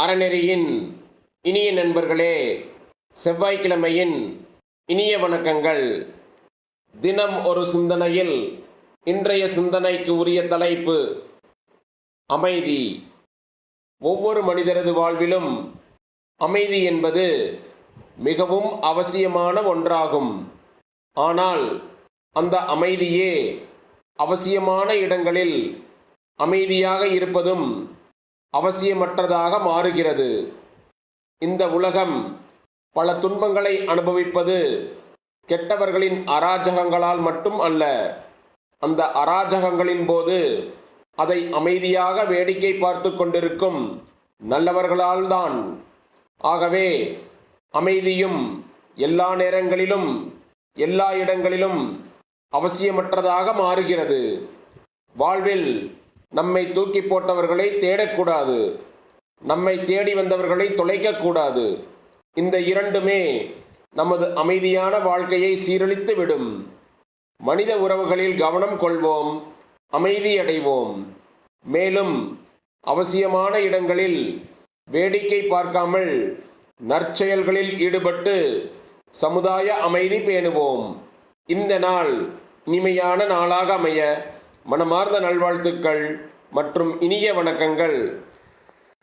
அறநெறியின் இனிய நண்பர்களே செவ்வாய்க்கிழமையின் இனிய வணக்கங்கள். தினம் ஒரு சிந்தனையில் இன்றைய சிந்தனைக்கு உரிய தலைப்பு அமைதி. ஒவ்வொரு மனிதரது வாழ்விலும் அமைதி என்பது மிகவும் அவசியமான ஒன்றாகும். ஆனால் அந்த அமைதியே அவசியமான இடங்களில் அமைதியாக இருப்பதும் அவசியமற்றதாக மாறுகிறது. இந்த உலகம் பல துன்பங்களை அனுபவிப்பது கெட்டவர்களின் அராஜகங்களால் மட்டும் அல்ல அந்த அராஜகங்களின் போது அதை அமைதியாக வேடிக்கை பார்த்து கொண்டிருக்கும் நல்லவர்களால்தான். ஆகவே அமைதியும் எல்லா நேரங்களிலும் எல்லா இடங்களிலும் அவசியமற்றதாக மாறுகிறது. வாழ்வில் நம்மை தூக்கி போட்டவர்களை தேடக்கூடாது. நம்மை தேடி வந்தவர்களை தொலைக்கக்கூடாது. இந்த இரண்டுமே நமது அமைதியான வாழ்க்கையை சீரழித்து விடும் மனித உறவுகளில் கவனம் கொள்வோம் அமைதியடைவோம் மேலும் அவசியமான இடங்களில் வேடிக்கை பார்க்காமல் நற்செயல்களில் ஈடுபட்டு சமுதாய அமைதி பேணுவோம். இந்த நாள் இனிமையான நாளாக அமைய மனமார்ந்த நல்வாழ்த்துக்கள் மற்றும் இனிய வணக்கங்கள்.